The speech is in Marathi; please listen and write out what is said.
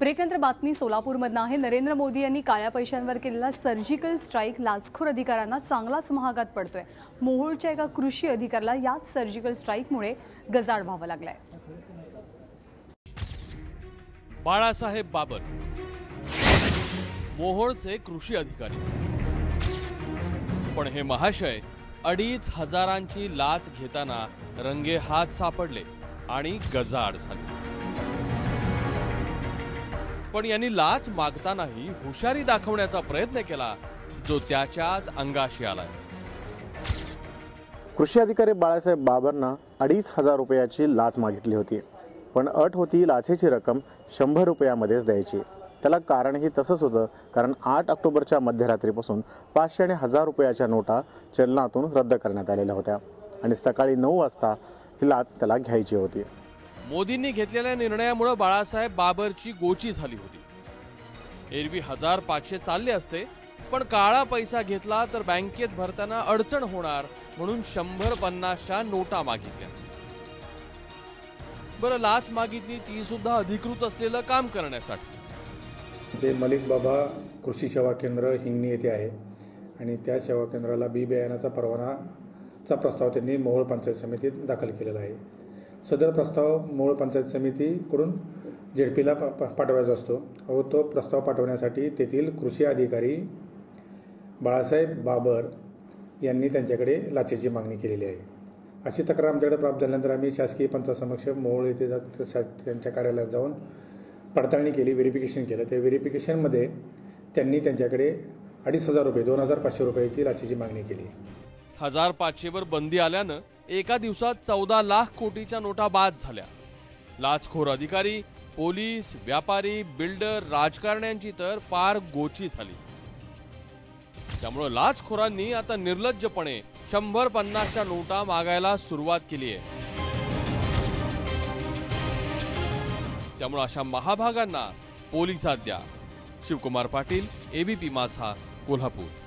ब्रेकनंतर बातमी सोलापूरमधनं आहे. नरेंद्र मोदी यांनी काळ्या पैशांवर केलेला सर्जिकल स्ट्राईक लाचखोर अधिकाऱ्यांना चांगलाच महागात पडतोय. मोहोळच्या एका कृषी अधिकाऱ्याला याच सर्जिकल स्ट्राईकमुळे गजाड व्हावं लागलाय. बाळासाहेब बाबर मोहोळचे कृषी अधिकारी. पण हे महाशय अडीच हजारांची लाच घेताना रंगे हात सापडले आणि गजाड झाले. पण यांनी लाच मागतानाही हुशारी दाखवण्याचा प्रयत्न केला जो त्याच्याच अंगाशी आलाय. कृषी अधिकारी बाळासाहेब बाबरनं अडीच हजार रुपयाची लाच मागितली होती पण अट होती लाचेची रक्कम शंभर रुपयामध्येच द्यायची. त्याला कारणही तसंच होतं कारण आठ ऑक्टोबरच्या मध्यरात्रीपासून पाचशे आणि हजार रुपयाच्या नोटा चलनातून रद्द करण्यात आलेल्या होत्या आणि सकाळी नऊ वाजता ही लाच त्याला घ्यायची होती. मोदींनी घेतलेल्या निर्णयामुळे बाळासाहेब बाबरची गोची झाली होती. एरवी हजार पाचशे चालले असते पण काळा पैसा घेतला तर बँकेत भरताना अडचण होणार म्हणून शंभर पन्नासच्या नोटा मागितल्या. बरं लाच मागितली ती सुद्धा अधिकृत असलेलं काम करण्यासाठी. ते मलिक बाबा कृषी सेवा केंद्र हिंगणी येथे आहे आणि त्या सेवा केंद्राला बी बियाण्याचा परवानाचा प्रस्ताव त्यांनी मोहोळ पंचायत समितीत दाखल केलेला आहे. सदर प्रस्ताव मूळ पंचायत समितीकडून झेडपीला पा पा- पाठवायचा असतो. व तो प्रस्ताव पाठवण्यासाठी तेथील कृषी अधिकारी बाळासाहेब बाबर यांनी त्यांच्याकडे लाचेची मागणी केलेली आहे. अशी तक्रार आमच्याकडे प्राप्त झाल्यानंतर आम्ही शासकीय पंचासमक्ष मोहोळ येथे जात शा- त्यांच्या कार्यालयात जाऊन पडताळणी केली व्हेरिफिकेशन केलं. त्या व्हेरिफिकेशनमध्ये त्यांनी त्यांच्याकडे अडीच हजार रुपये दोन हजार पाचशे रुपयाची लाचेची मागणी केली. हजार पाचशेवर बंदी आल्यानं एका दिवसात चौदा लाख कोटीच्या नोटा बाद झाल्या. लाचखोर अधिकारी पोलीस व्यापारी बिल्डर राजकारण्यांची तर पार गोची झाली. त्यामुळं लाचखोरांनी आता निर्लज्जपणे शंभर पन्नासच्या नोटा मागायला सुरुवात केली आहे. त्यामुळे अशा महाभागांना पोलिसात द्या. शिवकुमार पाटील एबीपी माझा कोल्हापूर.